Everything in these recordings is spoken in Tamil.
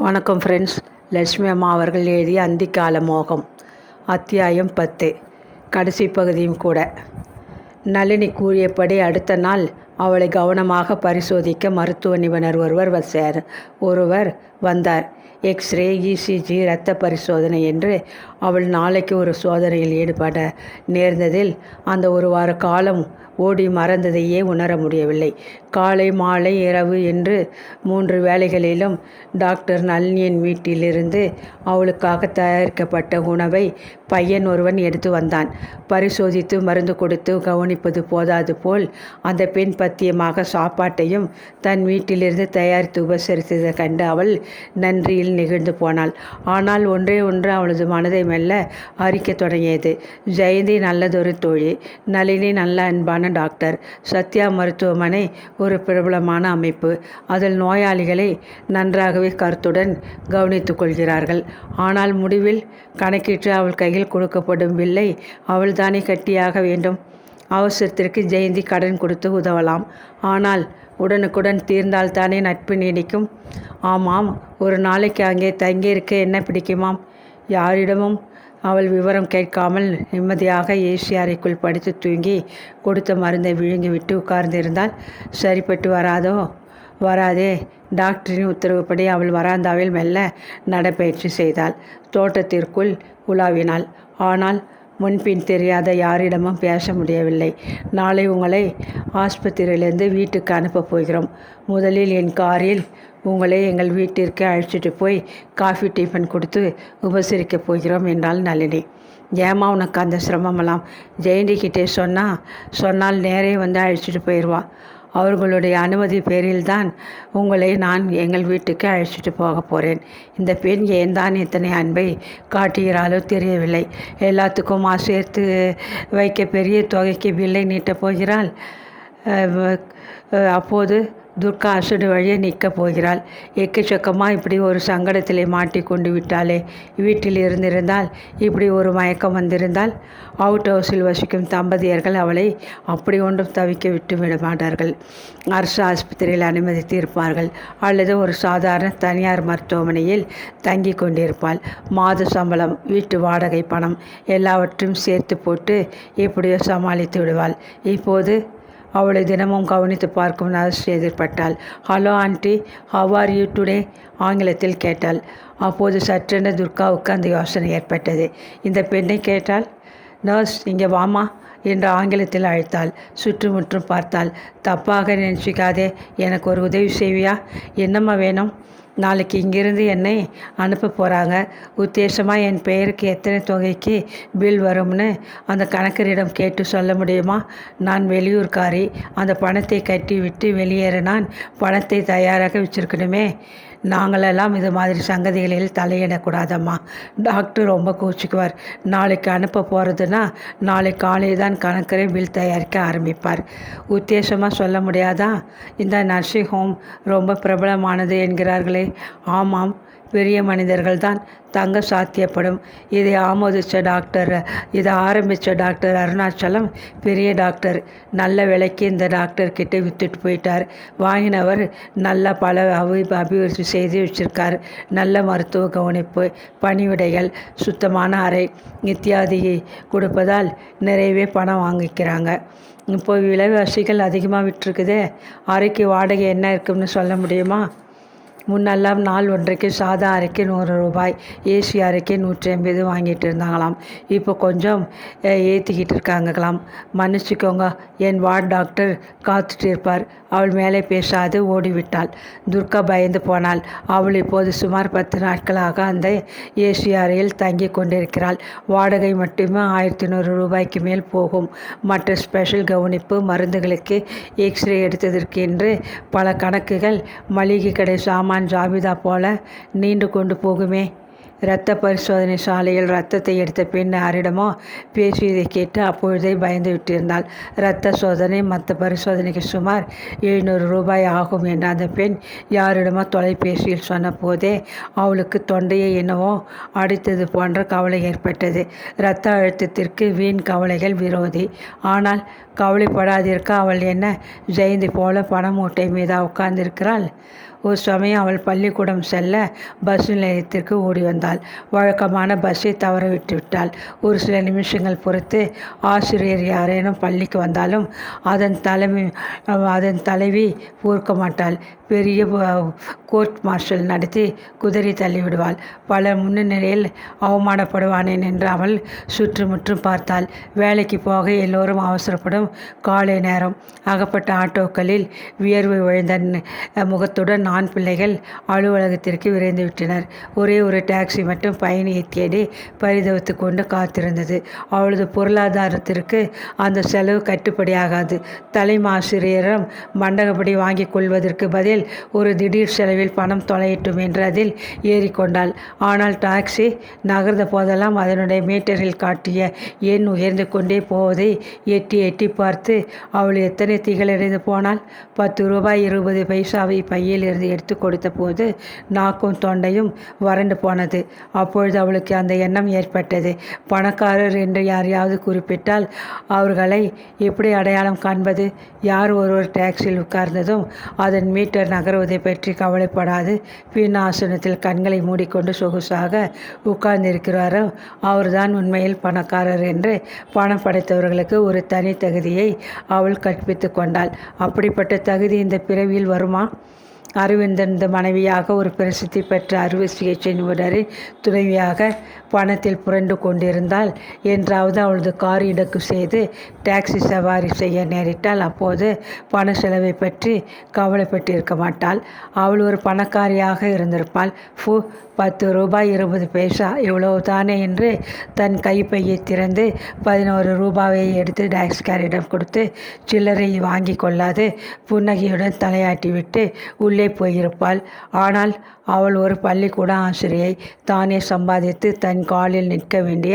வணக்கம் ஃப்ரெண்ட்ஸ் லட்சுமி அம்மா அவர்கள் எழுதிய அந்திக்கால மோகம் அத்தியாயம் பத்து. கடைசி பகுதியும் கூட. நளினி கூறியபடி அடுத்த நாள் அவளை கவனமாக பரிசோதிக்க மருத்துவ நிபுணர் ஒருவர் சேர் ஒருவர் வந்தார். எக்ஸ்ரே இசிஜி இரத்த பரிசோதனை என்று அவள் நாளைக்கு ஒரு சோதனையில் ஈடுபட நேர்ந்ததில் அந்த ஒரு வார காலம் ஓடி மறந்ததையே உணர முடியவில்லை. காலை மாலை இரவு என்று மூன்று வேளைகளிலும் டாக்டர் நளினியின் வீட்டிலிருந்து அவளுக்காக தயாரிக்கப்பட்ட உணவை பையன் ஒருவன் எடுத்து வந்தான். பரிசோதித்து மருந்து கொடுத்து கவனிப்பது போதாது போல் அந்த பெண் பத்தியமாக சாப்பாட்டையும் தன் வீட்டிலிருந்து தயாரித்து உபசரித்ததை கண்டு அவள் நன்றியில் நெகிழ்ந்து போனாள். ஆனால் ஒன்றே ஒன்று அவளது மனதை மெல்ல அரிக்கத் தொடங்கியது. ஜெயந்தி நல்லதொரு தோழி நளினி நல்ல அன்பான டாக்டர். சத்யா மருத்துவமனை ஒரு பிரபலமான அமைப்பு. அதில் நோயாளிகளை நன்றாகவே கருத்துடன் கவனித்து கொள்கிறார்கள். ஆனால் முடிவில் கணக்கிட்டு அவள் கையில் கொடுக்கப்படும் பில்லை அவள்தானே கட்டியாக வேண்டும். அவசரத்திற்கு ஜெயந்தி கடன் கொடுத்து உதவலாம். ஆனால் உடனுக்குடன் தீர்ந்தால்தானே நட்பு நீடிக்கும். ஆமாம் ஒரு நாளைக்கு அங்கே தங்கியிருக்க என்ன பிடிக்குமாம்? யாரிடமும் அவள் விவரம் கேட்காமல் நிம்மதியாக ஏசி அறைக்குள் படித்து தூங்கி கொடுத்த மருந்தை விழுங்கிவிட்டு உட்கார்ந்திருந்தால் சரிப்பட்டு வராதோ? வராதே. டாக்டரின் உத்தரவுப்படி அவள் வராந்தாவில் மெல்ல நடைப்பயிற்சி செய்தாள். தோட்டத்திற்குள் உலாவினாள். ஆனால் முன்பின் தெரியாத யாரிடமும் பேச முடியவில்லை. நாளை உங்களை ஆஸ்பத்திரியிலிருந்து வீட்டுக்கு அனுப்பப் போகிறோம். முதலில் என் காரில் உங்களை எங்கள் வீட்டிற்கு அழைச்சிட்டு போய் காஃபி டிஃபன் கொடுத்து உபசரிக்கப் போகிறோம் என்றாள் நளினி. ஏமா உனக்கு அந்த சிரமமெல்லாம்? ஜெயந்திக்கிட்டே சொன்னால் சொன்னால் நேரே வந்து அழைச்சிட்டு போயிடுவா அவர்களுடைய அனுமதி பேரில்தான் உங்களை நான் எங்கள் வீட்டுக்கு அழைச்சிட்டு போக போகிறேன் இந்த பெண் ஏன் தான் இத்தனை அன்பை காட்டுகிறாளோ தெரியவில்லை. எல்லாத்துக்கும் சேர்த்து வைக்க பெரிய தொகைக்கு பில்லை நீட்டப் போகிறாள். அப்போது துர்கா அசடு வழியே நிற்கப் போகிறாள். எக்கச்சக்கமாக இப்படி ஒரு சங்கடத்திலே மாட்டிக்கொண்டு விட்டாளே. வீட்டில் இருந்திருந்தால் இப்படி ஒரு மயக்கம் வந்திருந்தால் அவுட் ஹவுஸில் வசிக்கும் தம்பதியர்கள் அவளை அப்படி ஒன்றும் தவிக்க விட்டு விட மாட்டார்கள். அரசு ஆஸ்பத்திரியில் அனுமதித்து இருப்பார்கள் அல்லது ஒரு சாதாரண தனியார் மருத்துவமனையில் தங்கி கொண்டிருப்பாள். மாத சம்பளம் வீட்டு வாடகை பணம் எல்லாவற்றையும் சேர்த்து போட்டு எப்படியோ சமாளித்து விடுவாள். இப்போது அவளை தினமும் கவனித்து பார்க்கும் nurse எதிர்பட்டாள். Hello aunty how are you today? ஆங்கிலத்தில் கேட்டாள். அப்போது சற்றென துர்காவுக்கு அந்த யோசனை ஏற்பட்டது. இந்த பெண்ணை கேட்டால் நர்ஸ் இங்கே வாமா என்று ஆங்கிலத்தில் அழைத்தாள். சுற்றுமுற்றும் பார்த்தாள். தப்பாக நினச்சிக்காதே எனக்கு ஒரு உதவி செய்வியா? என்னம்மா வேணும்? நாளைக்கு இங்கிருந்து என்னை அனுப்ப போகிறாங்க உத்தேசமாக என் பெயருக்கு எத்தனை தொகைக்கு பில் வரும்னு அந்த கணக்கரிடம் கேட்டு சொல்ல முடியுமா? நான் வெளியூர்காரி. அந்த பணத்தை கட்டி விட்டு வெளியேறினான். பணத்தை தயாராக வச்சுருக்கணுமே. நாங்களெல்லாம் இது மாதிரி சங்கதிகளில் தலையிடக்கூடாதம்மா. டாக்டர் ரொம்ப கூச்சிக்குவார். நாளைக்கு அனுப்ப போகிறதுனா நாளை காலை தான் கணக்கரை பில் தயாரிக்க ஆரம்பிப்பார். உத்தேசமாக சொல்ல முடியாதா? இந்த நர்சிங் ஹோம் ரொம்ப பிரபலமானது என்கிறார்களே. ஆமாம் பெரிய மனிதர்கள் தான் தங்க சாத்தியப்படும். இதை ஆமோதித்த டாக்டர் இதை ஆரம்பித்த டாக்டர் அருணாச்சலம் பெரிய டாக்டர் நல்ல விலைக்கு இந்த டாக்டர் கிட்டே விற்றுட்டு போயிட்டார். வாங்கினவர் நல்ல பல அபி அபிவிருத்தி செய்து வச்சுருக்கார். நல்ல மருத்துவ கவனிப்பு பணிவிடைகள் சுத்தமான அறை இத்தியாதி கொடுப்பதால் நிறையவே பணம் வாங்கிக்கிறாங்க. இப்போ விலைவாசிகள் அதிகமாக விட்டுருக்குதே. அறைக்கு வாடகை என்ன இருக்குன்னு சொல்ல முடியுமா? முன்னெல்லாம் நாள் ஒன்றைக்கு சாதா அறைக்கு நூறு ரூபாய் ஏசி அறைக்கு நூற்றி ஐம்பது வாங்கிட்டு இருந்தாங்களாம். இப்போ கொஞ்சம் ஏற்றிக்கிட்டு இருக்காங்களாம். மன்னிச்சிக்கோங்க என் வார்டு டாக்டர் காத்துட்டு இருப்பார். அவள் மேலே பேசாது ஓடிவிட்டாள். துர்கா பயந்து போனாள். அவள் இப்போது சுமார் பத்து நாட்களாக அந்த ஏசி அறையில் தங்கி கொண்டிருக்கிறாள். வாடகை மட்டுமே ஆயிரத்தி நூறு ரூபாய்க்கு மேல் போகும். மற்ற ஸ்பெஷல் கவனிப்பு மருந்துகளுக்கு எக்ஸ்ரே எடுத்ததற்கு என்று பல கணக்குகள் மளிகை கடை சாமான் நான் ஜாபிதா போல நீண்டு கொண்டு போகுமே. இரத்த பரிசோதனை சாலையில் ரத்தத்தை எடுத்த பெண் யாரிடமோ பேசியதை கேட்டு அப்பொழுதே பயந்து விட்டிருந்தாள். இரத்த சோதனை மற்ற பரிசோதனைக்கு சுமார் எழுநூறு ரூபாய் ஆகும் என்ற அந்த பெண் யாரிடமோ தொலைபேசியில் சொன்னபோதே அவளுக்கு தொண்டையை என்னவோ அடித்தது போன்ற கவலை ஏற்பட்டது. இரத்த அழுத்தத்திற்கு வீண் கவலைகள் விரோதி. ஆனால் கவலைப்படாதிருக்க அவள் என்ன ஜெயந்தி போல பணமூட்டை மீதா உட்கார்ந்திருக்கிறாள்? ஒரு சமயம் அவள் பள்ளிக்கூடம் செல்ல பஸ் நிலையத்திற்கு ஓடி வந்தாள். வழக்கமான பஸ்ஸை தவற விட்டுவிட்டாள். ஒரு சில நிமிஷங்கள் பொறுத்து ஆசிரியர் யாரேனும் பள்ளிக்கு வந்தாலும் அதன் தலைமை அதன் தலைவி பொறுக்க மாட்டாள். பெரிய கோர்ட் மார்ஷல் நடத்தி குதிரை தள்ளிவிடுவாள். பல முன்னிலையில் அவமானப்படுவானேன் என்று அவள் சுற்றுமுற்றும் பார்த்தாள். வேலைக்கு போக எல்லோரும் அவசரப்படும் காலை நேரம். அகப்பட்ட ஆட்டோக்களில் வியர்வை விழுந்த முகத்துடன் நான் பிள்ளைகள் அலுவலகத்திற்கு விரைந்து விட்டனர். ஒரே ஒரு டாக்ஸி மட்டும் பயணியை தேடி பரிதவித்து கொண்டு காத்திருந்தது. அவளது பொருளாதாரத்திற்கு அந்த செலவு கட்டுப்படியாகாது. தலைமாசிரியரும் மண்டகப்படி வாங்கிக் கொள்வதற்கு பதில் ஒரு திடீர் செலவு செலவில் பணம் தொலையட்டும் என்று அதில் ஏறிக்கொண்டாள். ஆனால் டாக்ஸி நகர்ந்த போதெல்லாம் அதனுடைய மீட்டரில் காட்டிய எண் உயர்ந்து கொண்டே போவதை எட்டி எட்டி பார்த்து அவள் எத்தனை திகழடைந்து போனால் பத்து ரூபாய் இருபது பைசாவை பையில் இருந்து எடுத்து கொடுத்த போது நாக்கும் தொண்டையும் வறண்டு போனது. அப்பொழுது அவளுக்கு அந்த எண்ணம் ஏற்பட்டது. பணக்காரர் என்று யாரையாவது குறிப்பிட்டால் அவர்களை எப்படி அடையாளம் காண்பது? யார் ஒருவர் டாக்ஸியில் உட்கார்ந்ததும் அதன் மீட்டர் நகர்வதை பற்றி கவலைப்படாது. பீனாசனத்தில் கண்களை மூடிக்கொண்டு சொகுசாக உட்கார்ந்திருக்கிறாரோ அவர்தான் உண்மையில் பணக்காரர் என்று பணம் படைத்தவர்களுக்கு ஒரு தனி தகுதியை அவள் கற்பித்து கொண்டாள். அப்படிப்பட்ட தகுதி இந்த பிறவியில் வருமா? அரவிந்தன் மனைவியாக ஒரு பிரசித்தி பெற்ற அறுவை சிகிச்சை நிபுணரை துணைவியாக பணத்தில் புரண்டு கொண்டிருந்தால் என்றாவது அவளது கார் இடக்கு செய்து டாக்ஸி சவாரி செய்ய நேரிட்டால் அப்போது பண செலவை பற்றி கவலைப்பட்டிருக்க மாட்டாள். அவள் ஒரு பணக்காரியாக இருந்திருப்பாள். ஃபு பத்து ரூபாய் இருபது பைசா இவ்வளவு தானே என்று தன் கைப்பையை திறந்து பதினோரு ரூபாயை எடுத்து டாக்ஸ்காரிடம் கொடுத்து சில்லறை வாங்கி கொள்ளாது புன்னகையுடன் தலையாட்டிவிட்டு உள்ளே போயிருப்பாள். ஆனால் அவள் ஒரு பள்ளிக்கூட ஆசிரியை. தானே சம்பாதித்து தன் காலில் நிற்க வேண்டிய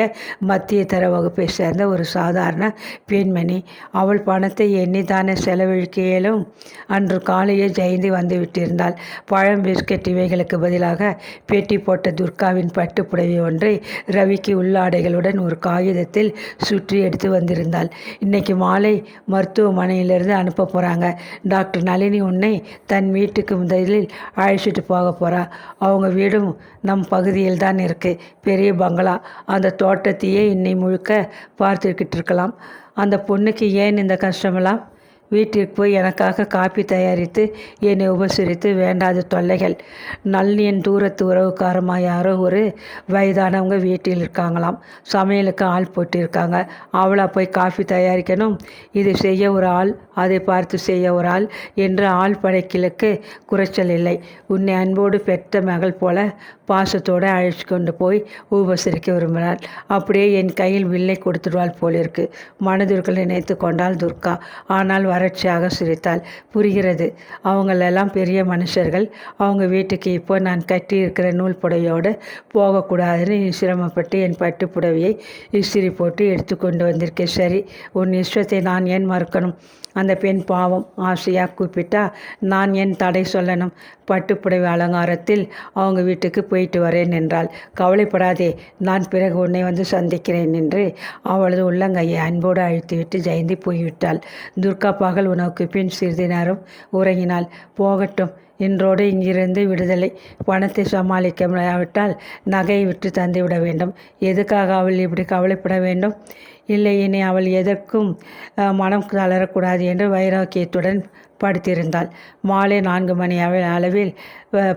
மத்திய தர வகுப்பை சேர்ந்த ஒரு சாதாரண பெண்மணி. அவள் பணத்தை எண்ணித்தானே செலவழிக்க இயலும் அன்று காலையே ஜெயந்தி வந்து விட்டிருந்தாள். பழம் பிஸ்கட் இவைகளுக்கு பதிலாக பெட்டி போட்ட துர்காவின் பட்டு புடவை ஒன்றை ரவிக்கு உள்ளாடைகளுடன் ஒரு காகிதத்தில் சுற்றி எடுத்து வந்திருந்தாள். இன்னைக்கு மாலை மருத்துவமனையிலிருந்து அனுப்ப போகிறாங்க டாக்டர் நளினி உன்னை தன் வீட்டுக்கு முதலில் அழைச்சிட்டு போக போகிறா அவங்க வீடும் நம் பகுதியில் தான் இருக்குது பெரிய பங்களா. அந்த தோட்டத்தையே இன்னை முழுக்க பார்த்துக்கிட்டு இருக்கலாம் அந்த பொண்ணுக்கு ஏன் இந்த கஷ்டமெல்லாம்? வீட்டிற்கு போய் எனக்காக காப்பி தயாரித்து என்னை உபசரித்து வேண்டாத தொல்லைகள். நல்லியன் தூரத்து உறவுக்காரமாக யாரோ ஒரு வயதானவங்க வீட்டில் இருக்காங்களாம். சமையலுக்கு ஆள் போட்டிருக்காங்க. அவளாக போய் காஃபி தயாரிக்கணும். இது செய்ய ஒரு ஆள் அதை பார்த்து செய்ய ஒரு ஆள் என்று ஆள் படைக்கிலுக்கு குறைச்சல் இல்லை. உன்னை அன்போடு பெற்ற மகள் போல பாசத்தோடு அழைச்சி கொண்டு போய் உபசரிக்க விரும்பினாள் அப்படியே என் கையில் வில்லை கொடுத்துடுவாள் போலிருக்கு. மனதிற்குள் நினைத்து கொண்டாள் துர்கா. ஆனால் வறட்சியாக சிரித்தாள். புரிகிறது. அவங்களெல்லாம் பெரிய மனுஷர்கள். அவங்க வீட்டுக்கு இப்போ நான் கட்டியிருக்கிற நூல் புடவையோடு போகக்கூடாதுன்னு நீ சிரமப்பட்டு என் பட்டு புடவையை இஸ்திரி போட்டு எடுத்து கொண்டு வந்திருக்கேன். சரி உன் இஷ்டத்தை நான் ஏன் மறுக்கணும்? அந்த பெண் பாவம் ஆசையாக கூப்பிட்டா நான் என் தடை சொல்லணும். பட்டுப்புடவை அலங்காரத்தில் அவங்க வீட்டுக்கு போயிட்டு வரேன் என்றாள். கவலைப்படாதே நான் பிறகு உன்னை வந்து சந்திக்கிறேன் என்று அவளது உள்ளங்கையை அன்போடு அழுத்திவிட்டு ஜெயந்தி போய்விட்டாள். துர்கா பகல் உணவுக்கு பின் சிறிது நேரம் உறங்கினாள். போகட்டும் இன்றோடு இங்கிருந்து விடுதலை. பணத்தை சமாளிக்க முடியாவிட்டால் நகையை விட்டு தந்துவிட வேண்டும். எதுக்காக அவள் இப்படி கவலைப்பட வேண்டும்? இல்லை இனி அவள் எதற்கும் மனம் தளரக்கூடாது என்று வைராக்கியத்துடன் படுத்திருந்தாள் மாலை நான்கு மணி அளவில்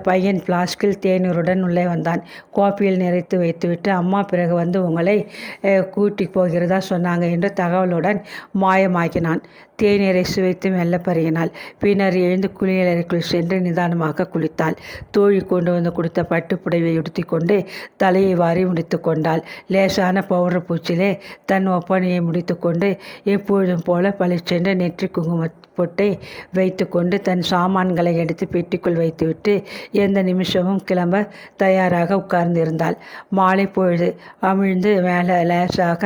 பையன் பிளாஸ்கில் தேநீருடன் உள்ளே வந்தான். கோப்பையில் நிறைத்து வைத்துவிட்டு அம்மா பிறகு வந்து உங்களை கூட்டி போகிறதா சொன்னாங்க என்று தகவலுடன் மாயமாக்கினான். தேநீரை சுவைத்து மெல்ல பருகினாள். பின்னர் எழுந்து குளியலறைக்குள் சென்று நிதானமாக குளித்தாள். தோழி கொண்டு வந்து கொடுத்த பட்டு புடவை உடுத்தி கொண்டு தலையை வாரி முடித்து கொண்டாள். லேசான பவுடர் பூச்சிலே தன் ஒப்பனையை முடித்துக்கொண்டு எப்பொழுதும் போல பழிச்சென்று நெற்றி குங்கும பொட்டை வைத்துக்கொண்டு தன் சாமான்களை எடுத்து பெட்டிக்குள் வைத்துவிட்டு எந்த நிமிஷமும் கிளம்ப தயாராக உட்கார்ந்திருந்தாள். மாலை பொழுது அமிழ்ந்து மேலே லேசாக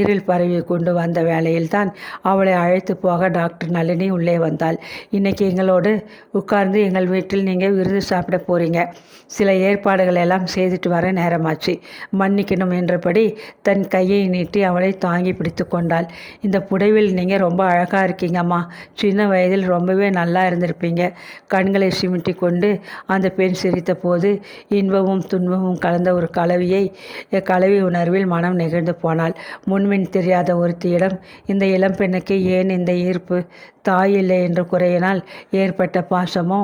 இருள் பரவி கொண்டு வந்த வேளையில்தான் அவளை அழைத்து போக டாக்டர் நளினி உள்ளே வந்தாள். இன்னைக்கு எங்களோடு உட்கார்ந்து எங்கள் வீட்டில் நீங்கள் விருது சாப்பிட போறீங்க. சில ஏற்பாடுகள் எல்லாம் செய்துட்டு வர நேரமாச்சு. மன்னிக்கணும் என்றபடி தன் கையை நீட்டி அவளை தாங்கி பிடித்து கொண்டாள். இந்த புடவில் நீங்கள் ரொம்ப அழகாக இருக்கீங்கம்மா. சின்ன வயதில் ரொம்பவே நல்லா இருந்திருப்பீங்க. கண்களை சிமிட்டி கொண்டு அந்த பெண் சிரித்த போது இன்பமும் துன்பமும் கலந்த ஒரு கலவியை கலவி உணர்வில் மனம் நெகிழ்ந்து போனாள். முன்மின் தெரியாத ஒருத்தியிடம் இந்த இளம்பெண்ணுக்கு ஏன் இந்த ஈர்ப்பு? தாய் இல்லை என்று குறையினால் ஏற்பட்ட பாசமோ?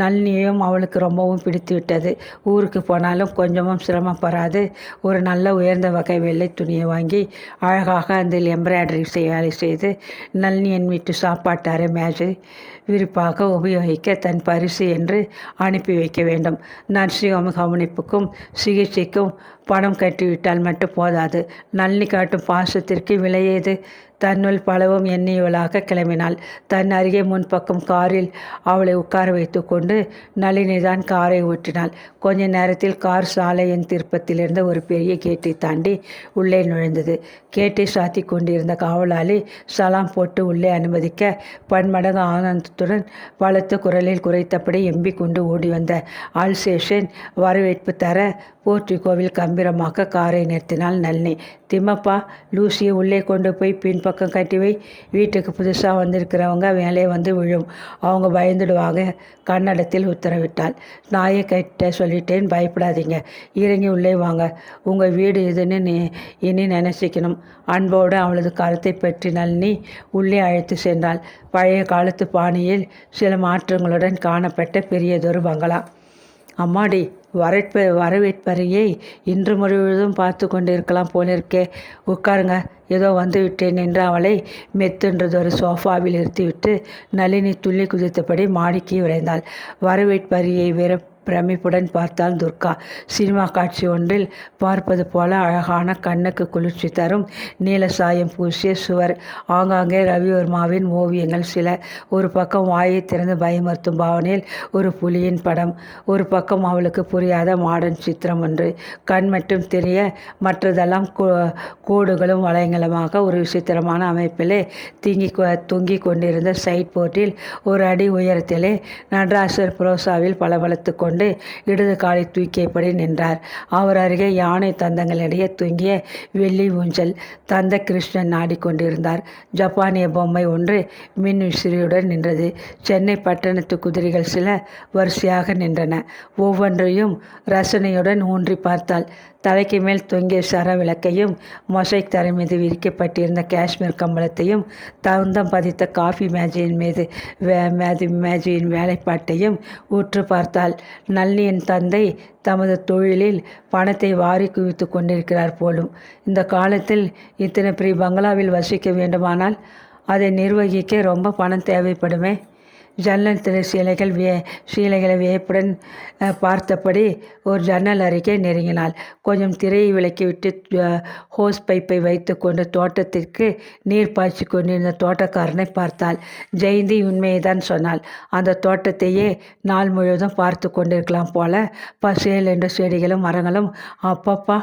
நளினியும் அவளுக்கு ரொம்பவும் பிடித்து விட்டது. ஊருக்கு போனாலும் கொஞ்சமும் சிரமப்படாது ஒரு நல்ல உயர்ந்த வகை வெள்ளை துணியை வாங்கி அழகாக அதில் எம்ப்ராய்டரி வேலை செய்து நளினியன் வீட்டு சாப்பாட்டு மேஜை விரிப்பாக உபயோகிக்க தன் பரிசு என்று அனுப்பி வைக்க வேண்டும். நர்சிங் கவனிப்புக்கும் சிகிச்சைக்கும் பணம் கட்டிவிட்டால் மட்டும் போதாது. நளினி காட்டும் பாசத்திற்கு விலையேது. தன்னுள் பலவும் எண்ணியவளாக கிளம்பினாள். தன் அருகே முன்பக்கம் காரில் அவளை உட்கார வைத்து கொண்டு நளினிதான் காரை ஓட்டினாள். கொஞ்ச நேரத்தில் கார் சாலையின் திருப்பத்திலிருந்து ஒரு பெரிய கேட்டை தாண்டி உள்ளே நுழைந்தது. கேட்டை சாத்தி கொண்டிருந்த காவலாளி சலாம் போட்டு உள்ளே அனுமதிக்க பன்மடங்கு ஆனந்தத்துடன் பலத்த குரலில் குறைத்தபடி எம்பி கொண்டு ஓடி வந்த ஆல்சேஷன் வரவேற்பு தர போர்ட்டிகோவில் கம்பீரமாக காரை நிறுத்தினாள் நளினி. திம்மப்பா லூசியை உள்ளே கொண்டு போய் பின்பக்கம் கட்டி வை. வீட்டுக்கு புதுசாக வந்திருக்கிறவங்க வேலையை வந்து விழும். அவங்க பயந்துடுவாங்க. கன்னடத்தில் உத்தரவிட்டாள். நாயை கட்ட சொல்லிட்டேன் பயப்படாதீங்க. இறங்கி உள்ளே வாங்க. உங்கள் வீடு இதுன்னு நீ இனி நினச்சிக்கணும். அன்போடு அவளது கருத்தை பற்றி நளினி உள்ளே அழைத்து சென்றாள். பழைய காலத்து பாணியில் சில மாற்றங்களுடன் காணப்பட்ட பெரியதொரு பங்களா. அம்மாடி வரவேற்ப வரவேற்பறையை இன்று முழுவதும் பார்த்து கொண்டிருக்கலாம் போலிருக்கே. உட்காருங்க. ஏதோ வந்துவிட்டேன் என்று அவளை மெத்தென்றதொரு சோஃபாவில் நிறுத்திவிட்டு நளினி துள்ளி குதித்தபடி மாடிக்கு விரைந்தாள். வரவேற்பறையை வெறும் பிரமிப்புடன் பார்த்தாள் துர்கா. சினிமா காட்சி ஒன்றில் பார்ப்பது போல அழகான கண்ணுக்கு குளிர்ச்சி தரும். நீல சாயம் பூசிய சுவர். ஆங்காங்கே ரவிவர்மாவின் ஓவியங்கள் சில. ஒரு பக்கம் வாயை திறந்து பயமுறுத்தும் பாவனையில் ஒரு புலியின் படம். ஒரு பக்கம் அவளுக்கு புரியாத மாடர்ன் சித்திரம் ஒன்று. கண் மட்டும் தெரிய மற்றதெல்லாம் கோடுகளும் வளையங்களுமாக ஒரு விசித்திரமான அமைப்பிலே தீங்கி தொங்கி கொண்டிருந்த சைட் போர்ட்டில் ஒரு அடி உயரத்திலே நடராசர் புரோசாவில் பளபளத்து கொண்டு கொண்டு இடது காலை தூக்கியபடி நின்றார். அவர் அருகே யானை தந்தங்களிடையே தூங்கிய வெள்ளி ஊஞ்சல் தந்த கிருஷ்ணன் ஆடிக்கொண்டிருந்தார். ஜப்பானிய பொம்மை ஒன்று மின் விசிறியுடன் நின்றது. சென்னை பட்டணத்து குதிரைகள் சில வரிசையாக நின்றன. ஒவ்வொன்றையும் ரசனையுடன் ஊன்றி பார்த்தால் தலைக்கு மேல் தொங்கிய சர விளக்கையும் மொசைக் தரை மீது விரிக்கப்பட்டிருந்த காஷ்மீர் கம்பளத்தையும் தந்தம் பதித்த காஃபி மேஜையின் மீது வே மேதி மேஜையின் வேலைப்பாட்டையும் ஊற்று பார்த்தால் நல்லியின் தந்தை தமது தொழிலில் பணத்தை வாரி குவித்து கொண்டிருக்கிறார் போலும். இந்த காலத்தில் இத்தனை பெரிய பங்களாவில் வசிக்க வேண்டுமானால் அதை நிர்வகிக்க ரொம்ப பணம் தேவைப்படுமே. ஜன்னல் திரை சீலைகள் விய சீலைகளை வியப்புடன் பார்த்தபடி ஒரு ஜன்னல் அருகே நெருங்கினாள். கொஞ்சம் திரையை விலக்கிவிட்டு ஹோஸ் பைப்பை வைத்து கொண்டு தோட்டத்திற்கு நீர் பாய்ச்சி கொண்டிருந்த தோட்டக்காரனை பார்த்தாள். ஜெயந்தி உண்மையை தான் சொன்னாள். அந்த தோட்டத்தையே நாள் முழுவதும் பார்த்து கொண்டிருக்கலாம் போல பசேல் என்ற செடிகளும் மரங்களும். அப்பப்பா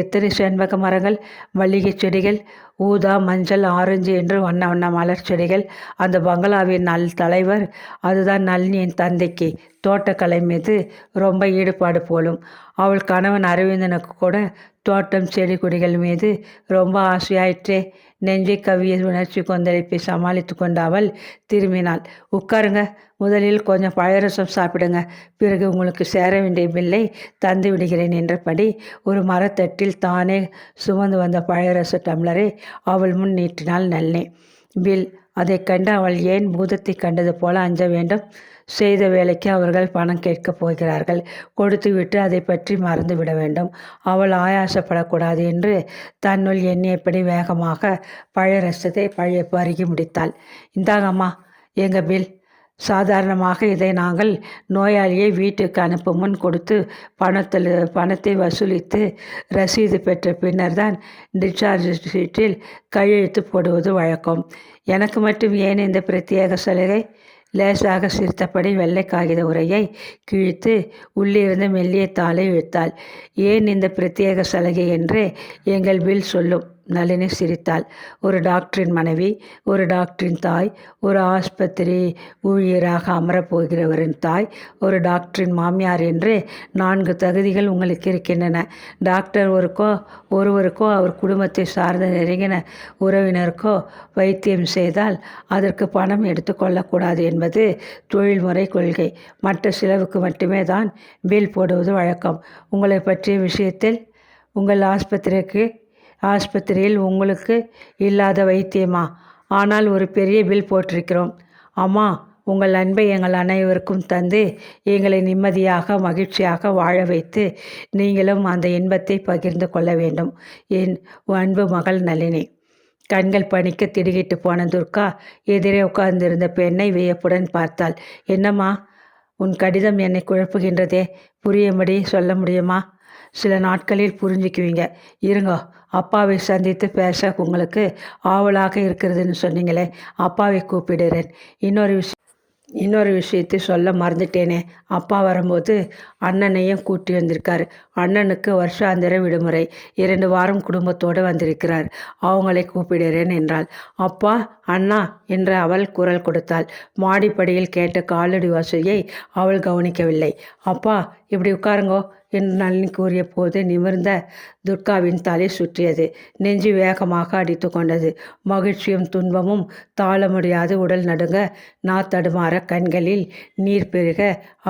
எத்தனை செண்பக மரங்கள் மல்லிகை செடிகள் ஊதா மஞ்சள் ஆரஞ்சு என்று வண்ண வண்ண மலர் செடிகள். அந்த பங்களாவின் நல் தலைவர் அதுதான் நளினியின் தந்தைக்கு. தோட்டக்கலை மீது ரொம்ப ஈடுபாடு போலும். அவள் கணவன் அரவிந்தனுக்கு கூட தோட்டம் செடி கொடிகள் மீது ரொம்ப ஆசையாயிற்றே. நெஞ்சை கவிய உணர்ச்சி கொந்தளிப்பை சமாளித்து கொண்ட அவள் திரும்பினாள். உட்காருங்க. முதலில் கொஞ்சம் பழரசம் சாப்பிடுங்க. பிறகு உங்களுக்கு சேர வேண்டிய பில்லை தந்து விடுகிறேன் என்றபடி ஒரு மரத்தட்டில் தானே சுமந்து வந்த பழரச டம்ளரை அவள் முன் நீட்டினாள் நல்லே பில் அதை கண்டு அவள் ஏன் பூதத்தை கண்டது போல அஞ்ச வேண்டும்? செய்த வேலைக்கு அவர்கள் பணம் கேட்கப் போகிறார்கள். கொடுத்துவிட்டு அதை பற்றி மறந்து விட வேண்டும். அவள் ஆயாசப்படக்கூடாது என்று தன்னுள் எண்ணியபடி வேகமாக பழைய ரசத்தை பழைய பருகி முடித்தாள். இந்தாங்கம்மா எங்கள் பில் சாதாரணமாக இதை நாங்கள் நோயாளியை வீட்டுக்கு அனுப்பும் முன் கொடுத்து பணத்தில் பணத்தை வசூலித்து ரசீது பெற்ற பின்னர் தான் டிஸ்சார்ஜ் ஷீட்டில் கையெழுத்து போடுவது வழக்கம். எனக்கு மட்டும் ஏன் இந்த பிரத்யேக சலுகை? லேசாக சிரித்தபடி வெள்ளை காகித உரையை கிழித்து உள்ளிருந்து மெல்லிய தாளை இழுத்தாள். ஏன் இந்த பிரத்யேக சலுகை என்று எங்கள் பில் சொல்லும். நளினி சிரித்தாள். ஒரு டாக்டரின் மனைவி ஒரு டாக்டரின் தாய் ஒரு ஆஸ்பத்திரி ஊழியராக அமரப்போகிறவரின் தாய் ஒரு டாக்டரின் மாமியார் என்று நான்கு தகுதிகள் உங்களுக்கு இருக்கின்றன. டாக்டர் ஒருக்கோ ஒருவருக்கோ அவர் குடும்பத்தை சார்ந்த நெருங்கின உறவினருக்கோ வைத்தியம் செய்தால் அதற்கு பணம் எடுத்துக்கொள்ளக்கூடாது என்பது தொழில்முறை கொள்கை. மற்ற செலவுக்கு மட்டுமே தான் பில் போடுவது வழக்கம். உங்களை பற்றிய விஷயத்தில் உங்கள் ஆஸ்பத்திரிக்கு ஆஸ்பத்திரியில் உங்களுக்கு இல்லாத வைத்தியமா? ஆனால் ஒரு பெரிய பில் போட்டிருக்கிறோம். அம்மா உங்கள் அன்பை எங்கள் அனைவருக்கும் தந்து எங்களை நிம்மதியாக மகிழ்ச்சியாக வாழ வைத்து நீங்களும் அந்த இன்பத்தை பகிர்ந்து கொள்ள வேண்டும். என் அன்பு மகள் நளினி கண்கள் பணிக்க திடுகிட்டு போன துர்கா எதிரே உட்கார்ந்திருந்த பெண்ணை வியப்புடன் பார்த்தாள். என்னம்மா உன் கடிதம் என்னை குழப்புகின்றதே? புரியும்படி சொல்ல முடியுமா? சில நாட்களில் புரிஞ்சுக்குவீங்க. இருங்க அப்பாவை சந்தித்து பேச உங்களுக்கு ஆவலாக இருக்கிறதுன்னு சொன்னீங்களே அப்பாவை கூப்பிடுறேன். இன்னொரு விஷயம் இன்னொரு விஷயத்தை சொல்ல மறந்துட்டேனே. அப்பா வரும்போது அண்ணனையும் கூட்டி வந்திருக்காரு. அண்ணனுக்கு வருஷாந்திர விடுமுறை. இரண்டு வாரம் குடும்பத்தோடு வந்திருக்கிறார். அவங்களை கூப்பிடுறேன் என்றாள். அப்பா அண்ணா என்று அவள் குரல் கொடுத்தாள். மாடிப்படியில் கேட்ட காலடி வசதியை அவள் கவனிக்கவில்லை. அப்பா இப்படி உட்காருங்கோ. என்று நளினி கூறிய போது நிமிர்ந்த துர்காவின் தலை சுற்றியது. நெஞ்சு வேகமாக அடித்து கொண்டது. மகிழ்ச்சியும் துன்பமும் தாழ முடியாது உடல் நடுங்க நாத்தடுமாற கண்களில் நீர் பெருக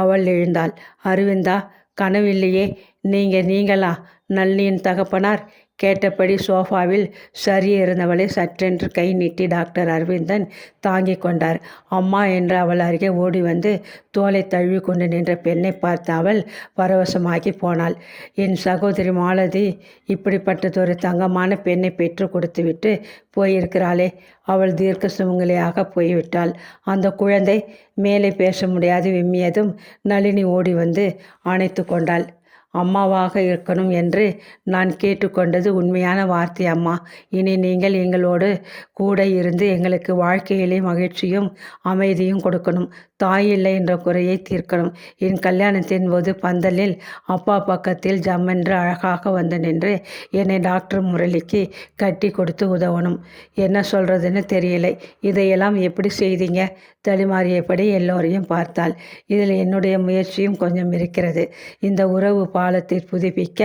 அவள் எழுந்தாள். அரவிந்தா கனவில்லையே நீங்கள் நீங்களா? நளினியின் தகப்பனார் கேட்டபடி சோஃபாவில் சரிய இருந்தவளை சற்றென்று கை நீட்டி டாக்டர் அரவிந்தன் தாங்கிக் கொண்டார். அம்மா என்று அவள் அருகே ஓடி வந்து தோலை தழுவி கொண்டு நின்ற பெண்ணை பார்த்து அவள் பரவசமாகி போனாள். என் சகோதரி மாலதி இப்படிப்பட்டதொரு தங்கமான பெண்ணை பெற்று கொடுத்துவிட்டு போயிருக்கிறாளே. அவள் தீர்க்க சுமங்கலியாக போய்விட்டாள். அந்த குழந்தை மேலே பேச முடியாது. விம்மியதும் நளினி ஓடி வந்து அணைத்து கொண்டாள். அம்மாவாக இருக்கணும் என்று நான் கேட்டுக்கொண்டது உண்மையான வார்த்தை அம்மா. இனி நீங்கள் எங்களோடு கூட இருந்து எங்களுக்கு வாழ்க்கையிலே மகிழ்ச்சியும் அமைதியும் கொடுக்கணும். தாய் இல்லை என்ற குறையை தீர்க்கணும். என் கல்யாணத்தின் போது பந்தலில் அப்பா பக்கத்தில் ஜம்மென்று அழகாக வந்து நின்று என்னை டாக்டர் முரளிக்கு கட்டி கொடுத்து உதவணும். என்ன சொல்கிறதுன்னு தெரியலை. இதையெல்லாம் எப்படி செய்தீங்க? தடுமாறியபடி எல்லோரையும் பார்த்தாள். இதில் என்னுடைய முயற்சியும் கொஞ்சம் இருக்கிறது. இந்த உறவு பாலத்தை புதுப்பிக்க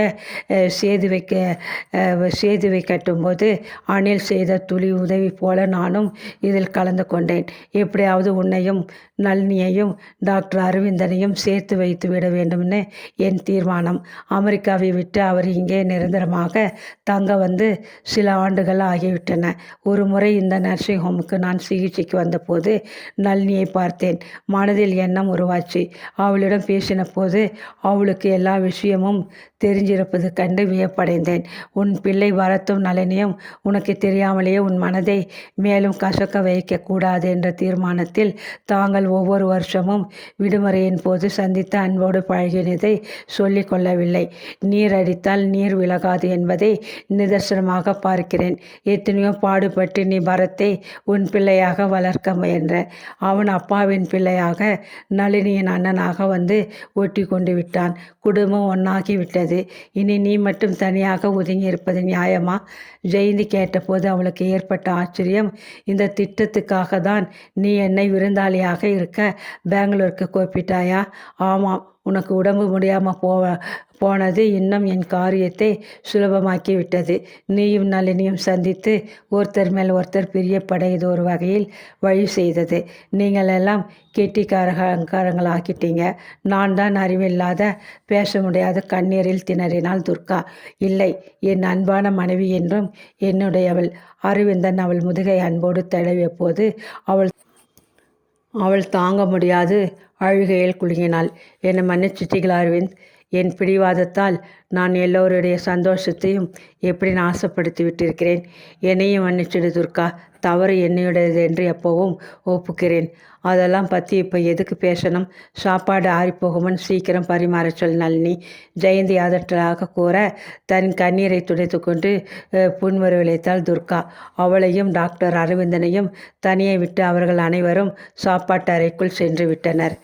சேது வைக்க சேதுவை கட்டும்போது அணில் செய்த துளி உதவி போல நானும் இதில் கலந்து கொண்டேன். எப்படியாவது உன்னையும் நல் சன்னியையும் டாக்டர் அரவிந்தனையும் சேர்த்து வைத்து விட வேண்டும்னு என் தீர்மானம். அமெரிக்காவை விட்டு அவர் இங்கே நிரந்தரமாக தங்க வந்து சில ஆண்டுகள் ஆகிவிட்டன. ஒரு முறை இந்த நர்சிங் ஹோமுக்கு நான் சிகிச்சைக்கு வந்தபோது நளினியை பார்த்தேன். மனதில் எண்ணம் உருவாச்சு. அவளிடம் பேசின போது அவளுக்கு எல்லா விஷயமும் தெரிஞ்சிருப்பது கண்டு வியப்படைந்தேன். உன் பிள்ளை வரத்தும் நளினியும் உனக்கு தெரியாமலேயே உன் மனதை மேலும் கசக்க வைக்கக்கூடாது என்ற தீர்மானத்தில் தாங்கள் ஒவ்வொரு வருஷமும் விடுமுறையின் போது சந்தித்த அன்போடு பழகினதை சொல்லிக் கொள்ளவில்லை. நீர் அடித்தால் நீர் விலகாது என்பதை நிதர்சனமாக பார்க்கிறேன். எத்தனையோ பாடுபட்டு நீ பரத்தை உன் பிள்ளையாக வளர்க்க முயன்ற. அவன் அப்பாவின் பிள்ளையாக நளினியின் அண்ணனாக வந்து ஒட்டி கொண்டு விட்டான். குடும்பம் ஒன்றாகிவிட்டது இனி நீ மட்டும் தனியாக ஒதுங்கி இருப்பது நியாயமா? ஜெயந்தி கேட்டபோது அவளுக்கு ஏற்பட்ட ஆச்சரியம் இந்த திட்டத்துக்காக தான் நீ என்னை விருந்தாளியாக இருக்க பெங்களூருக்கு கூப்பிட்டாயா? ஆமாம் உனக்கு உடம்பு முடியாமல் போவ போனது இன்னும் என் காரியத்தை சுலபமாக்கி விட்டது நீயும் நளினியும் சந்தித்து ஒருத்தர் மேல் ஒருத்தர் பிரியப்பட இது ஒரு வகையில் வழி செய்தது. நீங்கள் எல்லாம் கெட்டிக்காரங்காரங்களாக்கிட்டீங்க நான் தான் அறிவில்லாத பேச முடியாத கண்ணீரில் திணறினாள் துர்கா. இல்லை என் அன்பான மனைவி என்றும் என்னுடையவள். அரவிந்தன் அவள் முதுகை அன்போடு தடவிய போது அவள் அவள் தாங்க முடியாது. அழுகையில் குலுங்கினாள். என்னை மன்னிச்சிட்டீங்களா அரவிந்த்? என் பிடிவாதத்தால் நான் எல்லோருடைய சந்தோஷத்தையும் எப்படி நாசப்படுத்தி விட்டிருக்கிறேன்? என்னையும் மன்னிச்சிடு துர்கா. தவறு என்னையுடையது என்று எப்போவும் ஒப்புக்கிறேன். அதெல்லாம் பற்றி இப்போ எதுக்கு பேசணும்? சாப்பாடு ஆறிப்போகுமன் சீக்கிரம் பரிமாறச் சொல் நளினி. ஜெயந்தி அதற்றலாக கூற தன் கண்ணீரை துடைத்து கொண்டு புன்வரு விளைத்தாள் துர்கா. அவளையும் டாக்டர் அரவிந்தனையும் தனியே விட்டு அவர்கள் அனைவரும் சாப்பாட்டு அறைக்குள் சென்று விட்டனர்.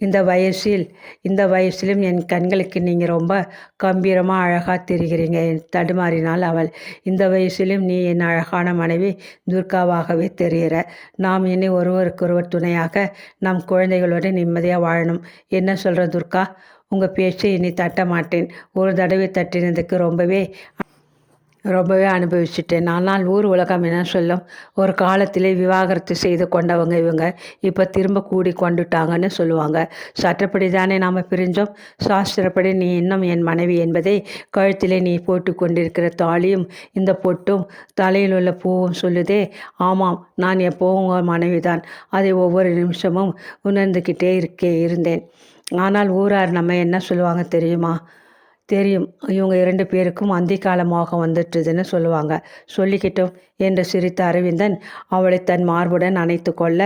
இந்த வயசில் இந்த வயசிலும் என் கண்களுக்கு நீங்கள் ரொம்ப கம்பீரமாக அழகாக தெரிகிறீங்க. தடுமாறினாள் அவள் இந்த வயசிலும் நீ என் அழகான மனைவி துர்காவாகவே தெரிகிற. நாம் இனி ஒருவருக்கொருவர் துணையாக நம் குழந்தைகளோடு நிம்மதியாக வாழணும். என்ன சொல்கிற துர்கா? உங்கள் பேச்சை இனி தட்ட மாட்டேன். ஒரு தடவை தட்டினதுக்கு ரொம்பவே ரொம்பவே அனுபவிச்சுட்டேன். ஆனால் ஊர் உலகம் என்ன சொல்லும்? ஒரு காலத்திலே விவாகரத்து செய்து கொண்டவங்க இவங்க. இப்போ திரும்ப கூடி கொண்டுட்டாங்கன்னு சொல்லுவாங்க. சட்டப்படி தானே நாம் பிரிஞ்சோம். சாஸ்திரப்படி நீ இன்னும் என் மனைவி என்பதை கழுத்திலே நீ போட்டு கொண்டிருக்கிற தாலியும் இந்த பொட்டும் தலையில் உள்ள பூவும் சொல்லுதே. ஆமாம் நான் எப்போவும் உங்கள் மனைவி தான் அதை ஒவ்வொரு நிமிஷமும் உணர்ந்துக்கிட்டே இருக்கே இருந்தேன். ஆனால் ஊரார் நம்ம என்ன சொல்லுவாங்க தெரியுமா? தெரியும். இவங்க இரண்டு பேருக்கும் அந்திக்கால மோகம் வந்துட்டுதுன்னு சொல்லுவாங்க. சொல்லிக்கிட்டும் என்று சிரித்த அரவிந்தன் அவளை தன் மார்புடன் அணைத்து கொள்ள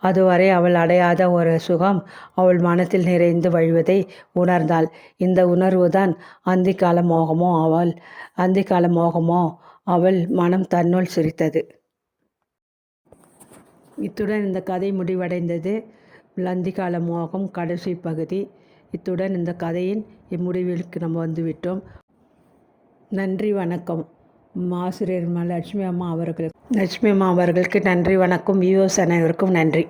அதுவரை அவள் அடையாத ஒரு சுகம் அவள் மனத்தில் நிறைந்து வழிவதை உணர்ந்தாள். இந்த உணர்வுதான் அந்திக்கால மோகமோ அவள்? அந்திக்கால மோகமோ அவள் மனம் தன்னுள் சிரித்தது. இத்துடன் இந்த கதை முடிவடைந்தது. லந்திகால மோகம் கடைசி பகுதி. இத்துடன் இந்த கதையின் இம்முடிவிற்கு நம்ம வந்துவிட்டோம். நன்றி வணக்கம். ஆசிரியர் லட்சுமி அம்மா அவர்களுக்கு லட்சுமி அம்மா அவர்களுக்கு நன்றி வணக்கம். வியூவர்ஸ் அனைவருக்கும் நன்றி.